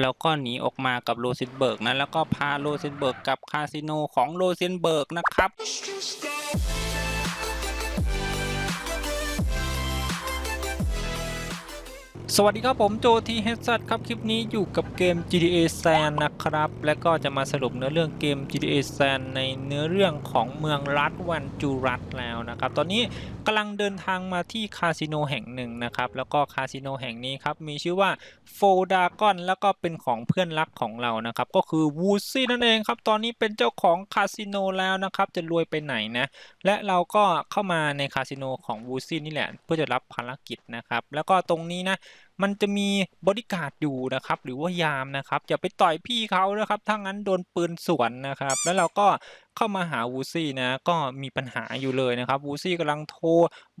แล้วก็หนีออกมากับโรเซนเบิร์กนะ แล้วก็พาโรเซนเบิร์กกับคาสิโนของโรเซนเบิร์กนะครับ สวัสดีครับผมโจทีเฮดซัครับคลิปนี้อยู่กับเกม GTA San นะครับ และก็จะมาสรุปเนื้อเรื่องเกม GTA San ในเนื้อเรื่องของเมืองรัฐวันจูรัตแล้วนะครับ ตอนนี้กำลังเดินทางมาที่คาสิโนแห่งหนึ่งนะครับ แล้วก็คาสิโนแห่งนี้ครับ มีชื่อว่าโฟดากอนแล้วก็เป็นของเพื่อนรักของเรานะครับ ก็คือวูซี่นั่นเองครับ ตอนนี้เป็นเจ้าของคาสิโนแล้วนะครับ จะรวยไปไหนนะ และเราก็เข้ามาในคาสิโนของวูซี่นี่แหละเพื่อจะรับภารกิจนะครับ แล้วก็ตรงนี้นะ มันจะมีบริการดอยู่นะครับ หรือว่ายามนะครับอย่าไปต่อยพี่เขานะครับถ้างั้นโดนปืนสวนนะครับ แล้วเราก็เข้ามาหาวูซี่นะก็มีปัญหาอยู่เลยนะครับวูซี่กำลังโทร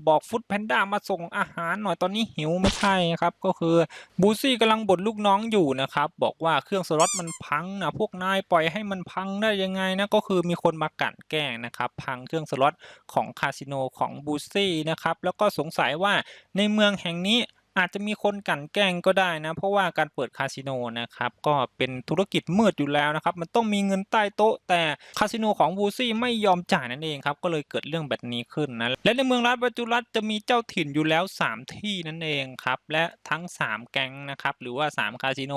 บอกฟุตแพนด้ามาส่งอาหารหน่อยตอนนี้หิวไม่ใช่ครับ ก็คือบูซี่กำลังบ่นลูกน้องอยู่นะครับ บอกว่าเครื่องสล็อตมันพังนะพวกนายปล่อยให้มันพังได้ยังไงนะก็คือมีคนมากั่นแกล้งนะครับพังเครื่องสล็อตของคาสิโนของบูซี่นะครับแล้วก็สงสัยว่าในเมืองแห่งนี้ อาจจะมีคนกลั่นแกล้งก็ได้นะ เพราะว่าการเปิดคาสิโนนะครับก็เป็นธุรกิจมืดอยู่แล้วนะครับมันต้องมีเงินใต้โต๊ะ แต่คาสิโนของวูซี่ไม่ยอมจ่ายนั่นเองครับก็เลยเกิดเรื่องแบบนี้ขึ้นนะและในเมืองรัฐวัจุรัตจะมีเจ้าถิ่นอยู่แล้ว 3 ที่นั่นเองครับและทั้ง 3 แก๊งนะครับหรือว่า 3 คาสิโน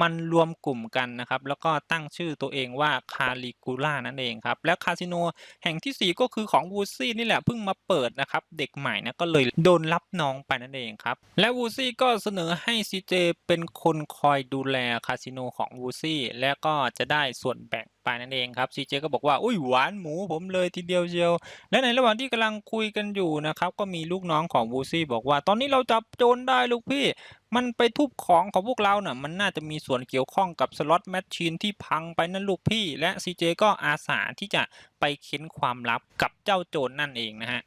มันรวมกลุ่มกันนะครับ แล้วก็ตั้งชื่อตัวเองว่าคาลิกูล่านั่นเองครับ และคาสิโนแห่งที่ 4 ก็คือของวูซี่นี่แหละเพิ่งมาเปิดนะครับ เด็กใหม่นะก็เลยโดนรับน้องไปนั่นเองครับ และวูซี่ก็เสนอให้ซีเจเป็นคนคอยดูแลคาสิโนของวูซี่และก็จะได้ส่วนแบ่งไปนั่นเองครับซีเจก็บอกว่าอุ้ยหวานหมูผมเลยทีเดียวเชียวและในระหว่างที่กำลังคุยกันอยู่นะครับก็มีลูกน้องของวูซี่บอกว่า ตอนนี้เราจับโจรได้ลูกพี่ มันไปทุบของของพวกเราเนี่ยมันน่าจะมีส่วนเกี่ยวข้องกับสล็อตแมชชีนที่พังไปนั่นลูกพี่ และซีเจก็อาสาที่จะไปเค้นความลับกับเจ้าโจรนั่นเองนะฮะ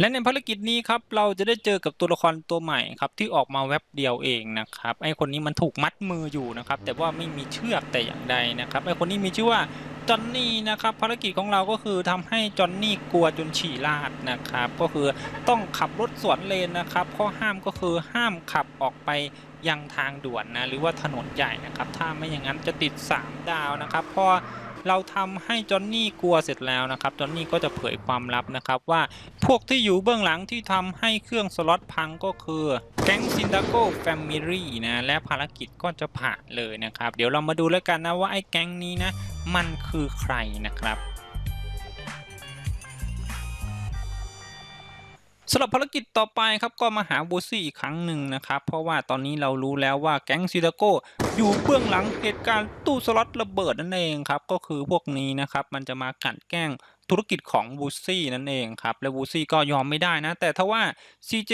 และในภารกิจนี้ครับเราจะได้เจอกับตัวละครตัวใหม่ครับที่ออกมาแว็บเดียวเองนะครับไอคนนี้มันถูกมัดมืออยู่นะครับแต่ว่าไม่มีเชือกแต่อย่างใดนะครับไอคนนี้มีชื่อว่าจอนนี่นะครับภารกิจของเราก็คือทำให้จอนนี่กลัวจนฉี่ราดนะครับก็คือต้องขับรถสวนเลนนะครับข้อห้ามก็คือห้ามขับออกไปยังทางด่วนนะหรือว่าถนนใหญ่นะครับถ้าไม่อย่างนั้นจะติด 3 ดาวนะครับเพราะ เราทำให้จอนนี่กลัวเสร็จแล้วนะครับจอนนี่ก็จะเผยความลับนะครับว่าพวกที่อยู่เบื้องหลังที่ทำให้เครื่องสล็อตพังก็คือแก๊งซินดาโก้แฟมิลี่นะและภารกิจก็จะผ่านเลยนะครับ เดี๋ยวเรามาดูแล้วกันนะว่าไอ้แก๊งนี้นะมันคือใครนะครับสำหรับภารกิจต่อไปครับก็มาหาบูซี่อีกครั้งหนึ่งนะครับ เพราะว่าตอนนี้เรารู้แล้วว่าแก๊งซิดาโก อยู่เบื้องหลังเหตุการณ์ตู้สล็อตระเบิดนั่นเองครับ ก็คือพวกนี้นะครับ มันจะมากลั่นแกล้งธุรกิจของบูซี่นั่นเองครับ และบูซี่ก็ยอมไม่ได้นะ แต่ถ้าว่า CJ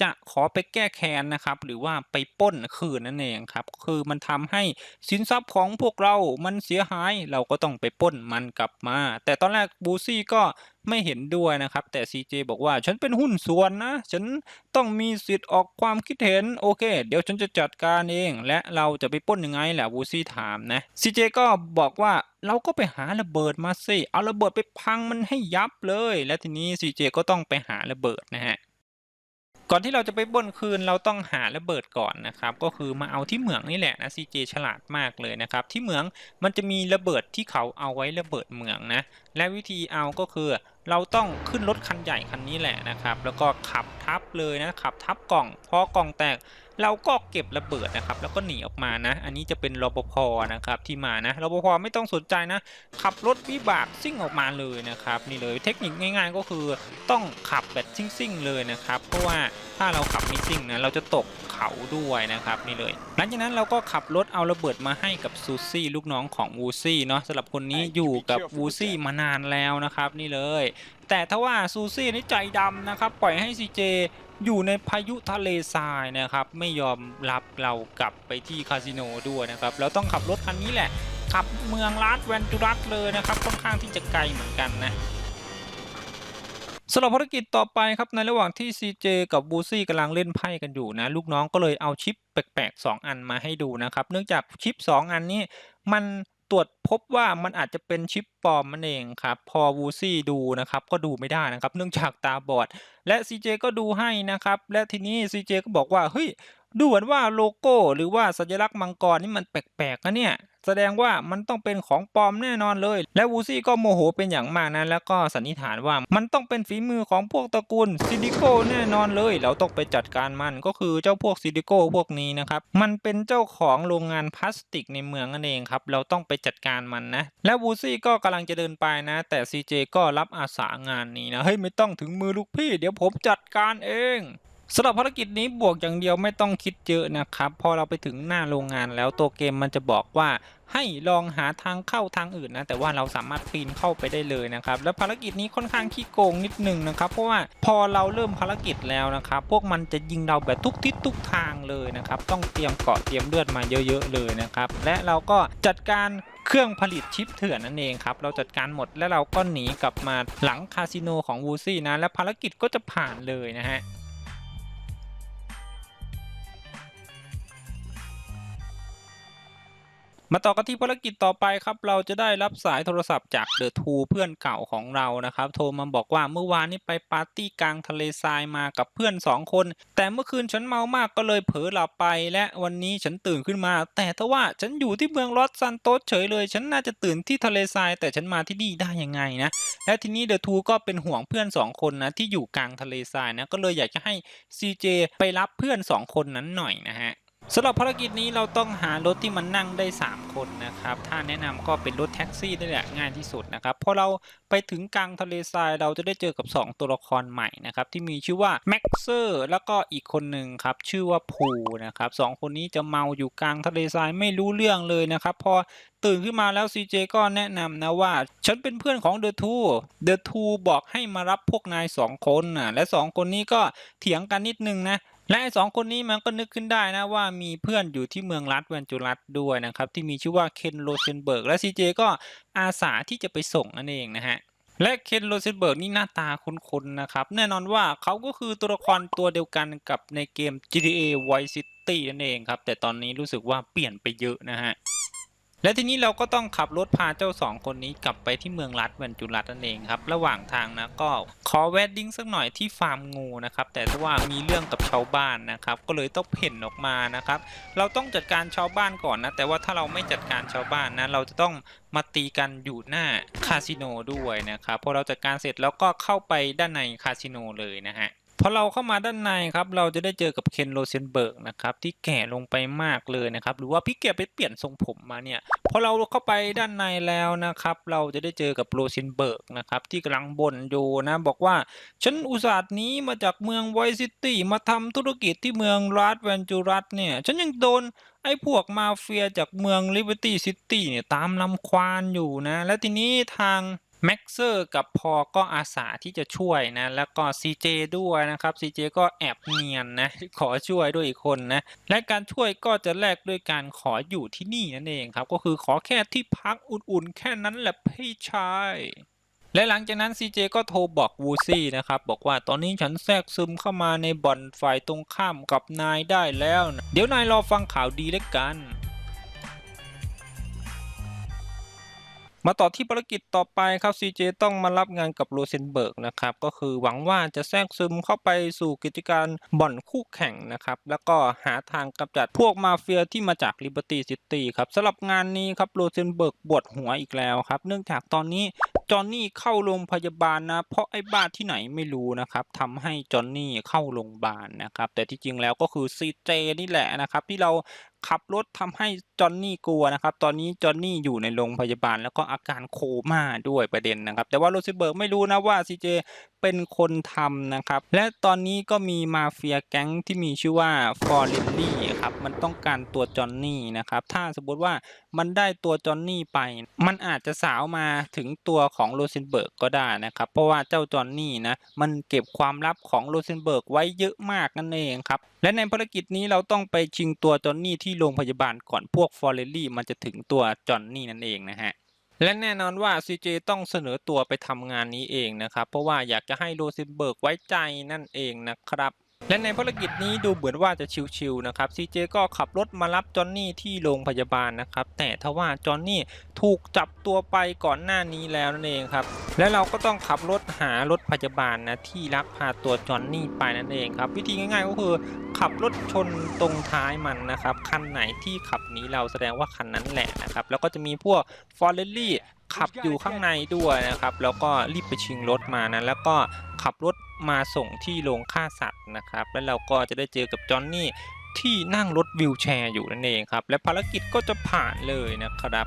จะขอไปแก้แค้นนะครับ หรือว่าไปป้นคืนนั่นเองครับ คือมันทำให้สินทรัพย์ของพวกเรา มันเสียหาย เราก็ต้องไปป้นมันกลับมา แต่ตอนแรกบูซี่ก็ไม่เห็นด้วยนะครับ แต่ CJ บอกว่าฉันเป็นหุ้นส่วนนะ ฉันต้องมีสิทธิ์ออกความคิดเห็น โอเค เดี๋ยวฉันจะจัดการเอง และเราจะไปป้นยังไงแหละบูซี่ถามนะ CJ ก็บอกว่าเราก็ไปหาระเบิดมาสิ เอาระเบิดไปพังมันให้ยับเลย และทีนี้ CJ ก็ต้องไปหาระเบิดนะฮะ ก่อนที่เราจะไปบนคืนเราต้องหาระเบิดก่อนนะครับก็คือมาเอาที่เหมืองนี่แหละนะซีเจฉลาดมากเลยนะครับที่เหมืองมันจะมีระเบิดที่เขาเอาไว้ระเบิดเหมืองนะและวิธีเอาก็คือเราต้องขึ้นรถคันใหญ่คันนี้แหละนะครับแล้วก็ขับทับเลยนะขับทับกล่องพอกล่องแตก เราก็เก็บระเบิดนะครับ แล้วก็หนีออกมานะ อันนี้จะเป็นรปภนะครับที่มานะรปภไม่ต้องสนใจนะ ขับรถวิบากซิ่งออกมาเลยนะครับ นี่เลยเทคนิคง่าย ๆ ก็คือต้องขับแบบซิ่งๆเลยนะครับ เพราะว่าถ้าเราขับไม่ซิ่งนะเราจะตกเขาด้วยนะครับนี่เลย หลังจากนั้นเราก็ขับรถเอาระเบิดมาให้กับซูซี่ลูกน้องของวูซี่เนาะสำหรับคนนี้อยู่กับวูซี่มานานแล้วนะครับ นี่เลย แต่ถ้าว่าซูซี่นี่ใจดำนะครับปล่อยให้ซีเจอยู่ในพายุทะเลทรายนะครับไม่ยอมรับเรากลับไปที่คาสิโนด้วยนะครับเราต้องขับรถคันนี้แหละขับเมืองลาดแวนจูรัสเลยนะครับค่อนข้างที่จะไกลเหมือนกันนะสำหรับภารกิจต่อไปครับในระหว่างที่ CJ กับบูซี่กำลังเล่นไพ่กันอยู่นะ ลูกน้องก็เลยเอาชิปแปลกๆ 2 อันมาให้ดูนะครับ เนื่องจากชิป 2 อันนี้มัน ตรวจพบว่ามันอาจจะเป็นชิปปลอมมันเองครับ พอวูซี่ดูนะครับก็ดูไม่ได้นะครับ เนื่องจากตาบอด และ CJ ก็ดูให้นะครับ และทีนี้ CJ ก็บอกว่าเฮ้ยดูเหมือนว่าโลโก้ หรือว่าสัญลักษณ์มังกรนี่มันแปลกๆนะเนี่ย แสดงว่ามันต้องเป็นของปลอมแน่นอนเลย และวูซี่ก็โมโหเป็นอย่างมากนะแล้วก็สันนิษฐานว่ามันต้องเป็นฝีมือของพวกตระกูลซิลิโกแน่นอนเลย เราต้องไปจัดการมันก็คือเจ้าพวกซิลิโกพวกนี้นะครับมันเป็นเจ้าของโรงงานพลาสติกในเมืองนั่นเองครับเราต้องไปจัดการมันนะ และวูซี่ก็กำลังจะเดินไปนะ แต่ซีเจก็รับอาสางานนี้นะเฮ้ยไม่ต้องถึงมือลูกพี่ เดี๋ยวผมจัดการเอง สำหรับภารกิจนี้บวกอย่างเดียวไม่ต้องคิดเยอะนะครับ พอเราไปถึงหน้าโรงงานแล้วตัวเกมมันจะบอกว่าให้ลองหาทางเข้าทางอื่นนะแต่ว่าเราสามารถปีนเข้าไปได้เลยนะครับและภารกิจนี้ค่อนข้างขี้โกงนิดนึงนะครับเพราะว่าพอเราเริ่มภารกิจแล้วนะครับพวกมันจะยิงเราแบบทุกทิศทุกทางเลยนะครับต้องเตรียมเกาะเตรียมเลือดมาเยอะๆเลยนะครับและเราก็จัดการเครื่องผลิตชิปเถื่อนนั่นเองครับเราจัดการหมดแล้วเราก็หนีกลับมาหลังคาสิโนของวูซี่นะและภารกิจก็จะผ่านเลยนะฮะ มาต่อกันที่ภารกิจต่อไปครับ เราจะได้รับสายโทรศัพท์จากเดอะทูเพื่อนเก่าของเรานะครับ โทรมาบอกว่าเมื่อวานนี้ไปปาร์ตี้กลางทะเลทรายมากับเพื่อน 2 คน แต่เมื่อคืนฉันเมามากก็เลยเผลอหลับไป และวันนี้ฉันตื่นขึ้นมา แต่ทว่าฉันอยู่ที่เมืองลอสซันโตสเฉยเลย ฉันน่าจะตื่นที่ทะเลทราย แต่ฉันมาที่นี่ได้ยังไงนะและทีนี้เดอะทูก็เป็นห่วงเพื่อน 2 คนนะที่อยู่กลางทะเลทรายนะก็เลยอยากจะให้ CJ ไปรับเพื่อน 2 คนนั้นหน่อยนะฮะ สำหรับภารกิจนี้เราต้องหารถที่มันนั่งได้ 3 คนนะครับ ถ้าแนะนำก็เป็นรถแท็กซี่นี่แหละง่ายที่สุดนะครับ พอเราไปถึงกลางทะเลทรายเราจะได้เจอกับ 2 ตัวละครใหม่นะครับ ที่มีชื่อว่าแม็กเซอร์แล้วก็อีกคนหนึ่งครับ ชื่อว่าพูนะครับสองคนนี้จะเมาอยู่กลางทะเลทรายไม่รู้เรื่องเลยนะครับ พอตื่นขึ้นมาแล้ว CJ ก็แนะนำนะว่า ฉันเป็นเพื่อนของเดอะทูเดอะทูบอกให้มารับพวกนายสองคนนะและสองคนนี้ก็เถียงกันนิดนึงนะ และสองคนนี้มันก็นึกขึ้นได้นะว่ามีเพื่อนอยู่ที่เมืองรัฐเวนจูรัสด้วยนะครับ ที่มีชื่อว่าเคนโรเซนเบิร์กและซีเจก็อาสาที่จะไปส่งนั่นเองนะฮะและเคนโรเซนเบิร์กนี่หน้าตาคุ้นๆนะครับ แน่นอนว่าเขาก็คือตัวละครตัวเดียวกันกับในเกม GTA Vice City นั่นเองครับ แต่ตอนนี้รู้สึกว่าเปลี่ยนไปเยอะนะฮะ และทีนี้เราก็ต้องขับรถพาเจ้าสองคนนี้กลับไปที่เมืองรัฐแวนจูรัสนั่นเองครับ ระหว่างทางนะก็ขอแวดดิ้งสักหน่อยที่ฟาร์มงูนะครับ แต่ว่ามีเรื่องกับชาวบ้านนะครับ ก็เลยต้องเพ่นออกมานะครับ เราต้องจัดการชาวบ้านก่อนนะ แต่ว่าถ้าเราไม่จัดการชาวบ้านนะ เราจะต้องมาตีกันอยู่หน้าคาสิโนด้วยนะครับ พอเราจัดการเสร็จแล้วก็เข้าไปด้านในคาสิโนเลยนะฮะ พอเราเข้ามาด้านในครับ เราจะได้เจอกับเคนโรเซนเบิร์กนะครับที่แก่ลงไปมากเลยนะครับ หรือว่าพี่แกไปเปลี่ยนทรงผมมาเนี่ยพอเราเข้าไปด้านในแล้วนะครับ เราจะได้เจอกับโรเซนเบิร์กนะครับที่กำลังบ่นอยู่นะบอกว่า ฉันอุตส่าห์นี้มาจากเมืองไวซิตี้มาทำธุรกิจที่เมืองรัฐแวนจูรัสเนี่ย ฉันยังโดนไอ้พวกมาเฟียจากเมืองลิเบอร์ตี้ซิตี้เนี่ยตามลำควานอยู่นะ และทีนี้ทาง แม็กเซอร์กับพอก็อาสาที่จะช่วยนะ แล้วก็ CJ ด้วยนะครับ CJ ก็แอบเนียนนะ ขอช่วยด้วยอีกคนนะ และการช่วยก็จะแลกด้วยการขออยู่ที่นี่นั่นเองครับ ก็คือขอแค่ที่พักอุ่นๆ แค่นั้นแหละพี่ชายและหลังจากนั้น CJ ก็โทรบอกวูซี่นะครับ บอกว่าตอนนี้ฉันแทรกซึมเข้ามาในบ่อนฝ่ายตรงข้ามกับนายได้แล้วนะเดี๋ยวนายรอฟังข่าวดีแล้วกัน มาต่อที่ภารกิจต่อไปครับ CJ ต้องมารับงานกับโรเซนเบิร์กนะครับ ก็คือหวังว่าจะแทรกซึมเข้าไปสู่กิจการบ่อนคู่แข่งนะครับ แล้วก็หาทางกำจัดพวกมาเฟียที่มาจาก Liberty City ครับสำหรับงานนี้ครับโรเซนเบิร์กปวดหัวอีกแล้วครับ เนื่องจากตอนนี้จอห์นนี่เข้าโรงพยาบาลนะ เพราะไอ้บ้าที่ไหนไม่รู้นะครับทำให้จอห์นนี่เข้าโรงพยาบาลนะครับ แต่ที่จริงแล้วก็คือ CJ นี่แหละนะครับ ที่เรา ขับรถทำให้จอห์นนี่กลัวนะครับ ตอนนี้จอห์นนี่อยู่ในโรงพยาบาลแล้วก็อาการโคม่าด้วยประเด็นนะครับ แต่ว่าโรซิเบิร์กไม่รู้นะว่าซีเจเป็นคนทำนะครับ และตอนนี้ก็มีมาเฟียแก๊งที่มีชื่อว่าฟอร์เรนลี่ครับ มันต้องการตัวจอห์นนี่นะครับ ถ้าสมมติว่ามันได้ตัวจอห์นนี่ไป มันอาจจะสาวมาถึงตัวของโรเซนเบิร์กก็ได้นะครับ เพราะว่าเจ้าจอห์นนี่นะ มันเก็บความลับของโรเซนเบิร์กไว้เยอะมากนั่นเองครับ และในภารกิจนี้เราต้องไปชิงตัวจอห์นนี่ที่ที่โรงพยาบาลก่อนพวกฟอร์เรนลี่มันจะถึงตัวจอห์นนี่นั่นเองนะฮะและแน่นอนว่า CJ ต้องเสนอตัวไปทำงานนี้เองนะครับ เพราะว่าอยากจะให้โรเซนเบิร์กไว้ใจนั่นเองนะครับและในภารกิจนี้ดูเหมือนว่าจะชิวๆนะครับซีเจก็ขับรถมารับจอห์นนี่ที่โรงพยาบาลนะครับ แต่ทว่าจอห์นนี่ถูกจับตัวไปก่อนหน้านี้แล้วนั่นเองครับ และเราก็ต้องขับรถหารถพยาบาลนะที่ลักพาตัวจอห์นนี่ไปนั่นเองครับ วิธีง่ายๆก็คือ ขับรถชนตรงท้ายมันนะครับ คันไหนที่ขับหนีเราแสดงว่าคันนั้นแหละนะครับ แล้วก็จะมีพวกฟอร์เรลลี่ขับอยู่ข้างในด้วยนะครับ แล้วก็รีบไปชิงรถมานะ แล้วก็ขับรถมาส่งที่โรงฆ่าสัตว์นะครับ แล้วเราก็จะได้เจอกับจอห์นนี่ที่นั่งรถวิวแชร์อยู่นั่นเองครับ และภารกิจก็จะผ่านเลยนะครับ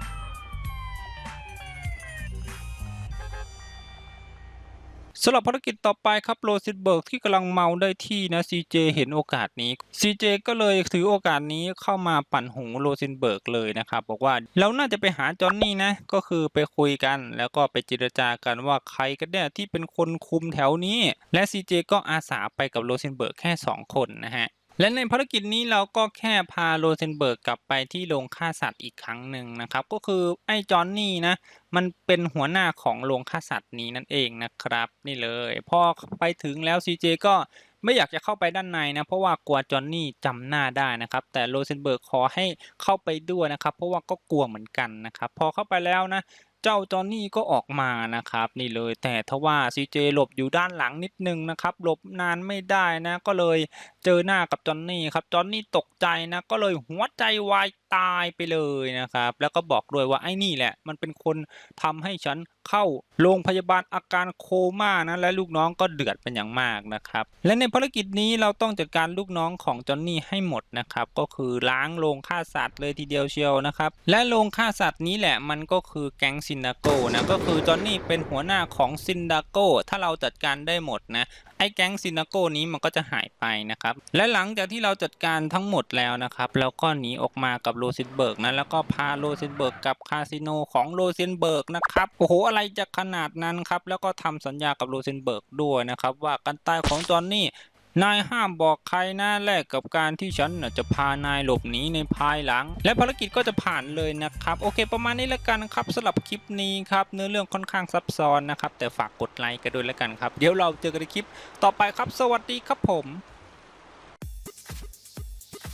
สำหรับภารกิจต่อไปครับโรซินเบิร์กที่กำลังเมาได้ที่นะซีเจเห็นโอกาสนี้ซีเจก็เลยถือโอกาสนี้เข้ามาปั่นหูโรซินเบิร์กเลยนะครับบอกว่าเราน่าจะไปหาจอห์นนี่นะก็คือไปคุยกัน แล้วก็ไปเจรจากันว่าใครกันเนี่ยที่เป็นคนคุมแถวนี้ และซีเจก็อาสาไปกับโรซินเบิร์กแค่ 2 คนนะฮะ และในภารกิจนี้เราก็แค่พาโรเซนเบิร์กกลับไปที่โรงฆ่าสัตว์อีกครั้งหนึ่งนะครับ ก็คือไอ้จอห์นนี่นะ มันเป็นหัวหน้าของโรงฆ่าสัตว์นี้นั่นเองนะครับ นี่เลย พอไปถึงแล้วซีเจก็ไม่อยากจะเข้าไปด้านในนะเพราะว่ากลัวจอห์นนี่จำหน้าได้นะครับ แต่โรเซนเบิร์กขอให้เข้าไปด้วยนะครับ เพราะว่าก็กลัวเหมือนกันนะครับ พอเข้าไปแล้วนะ เจ้าจอนนี่ก็ออกมานะครับ นี่เลยแต่ทว่าซีเจหลบอยู่ด้านหลังนิดนึงนะครับหลบนานไม่ได้นะก็เลยเจอหน้ากับจอนนี่ครับจอนนี่ตกใจนะก็เลยหัวใจวายตายไปเลยนะครับ แล้วก็บอกด้วยว่าไอ้นี่แหละ มันเป็นคนทำให้ฉันเข้าโรงพยาบาลอาการโคม่านะและลูกน้องก็เดือดเป็นอย่างมากนะครับ และในภารกิจนี้เราต้องจัดการลูกน้องของจอนนี่ให้หมดนะครับ ก็คือล้างโรงฆ่าสัตว์เลยทีเดียวเชียวนะครับ และโรงฆ่าสัตว์นี้แหละมันก็คือแก๊งซิินดาโกนะก็คือจอห์นนี่เป็นหัวหน้าของซินดาโกถ้าเราจัดการได้หมดนะไอ้แก๊งซินดาโกนี้มันก็จะหายไปนะครับและหลังจากที่เราจัดการทั้งหมดแล้วนะครับเราก็หนีออกมากับโรซินเบิร์กนะแล้วก็พาโรซินเบิร์กกับคาสิโนของโรซินเบิร์กนะครับโอ้โหอะไรจะขนาดนั้นครับแล้วก็ทำสัญญากับโรซินเบิร์กด้วยนะครับว่าการตายของจอห์นนี่ นายห้ามบอกใครนะแลกกับการที่ฉันจะพานายหลบหนีในภายหลัง และภารกิจก็จะผ่านเลยนะครับ โอเค ประมาณนี้แล้วกันครับสำหรับคลิปนี้ครับเนื้อเรื่องค่อนข้างซับซ้อนนะครับ แต่ฝากกดไลค์กันด้วยแล้วกันครับ เดี๋ยวเราเจอกันในคลิปต่อไปครับ สวัสดีครับผม